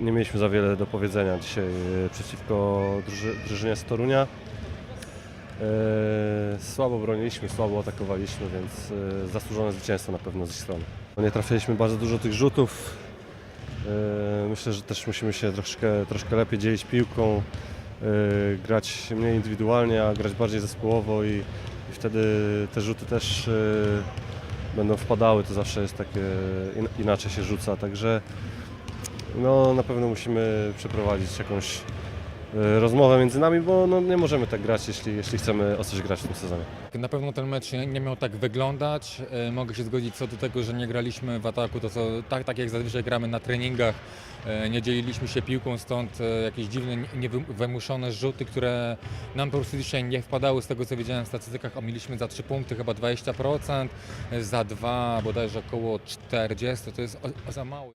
nie mieliśmy za wiele do powiedzenia dzisiaj e, przeciwko druży, drużynie z Torunia. E, Słabo broniliśmy, słabo atakowaliśmy, więc e, zasłużone zwycięstwo na pewno z ich strony. Nie trafiliśmy bardzo dużo tych rzutów. Myślę, że też musimy się troszkę, troszkę lepiej dzielić piłką, grać mniej indywidualnie, a grać bardziej zespołowo i, i wtedy te rzuty też będą wpadały. To zawsze jest takie, in- inaczej się rzuca, także no, na pewno musimy przeprowadzić jakąś e, rozmowę między nami, bo no, nie możemy tak grać, jeśli, jeśli chcemy o coś grać w tym sezonie. Na pewno ten mecz nie, miał tak wyglądać. E, Mogę się zgodzić co do tego, że nie graliśmy w ataku, to co, tak, tak jak zazwyczaj gramy na treningach. E, Nie dzieliliśmy się piłką, stąd jakieś dziwne, nie- niewymuszone rzuty, które nam po prostu dzisiaj nie wpadały. Z tego co widziałem w statystykach, a mieliśmy za 3 punkty chyba 20%, e, za 2 bodajże około 40, to jest o, o za mało.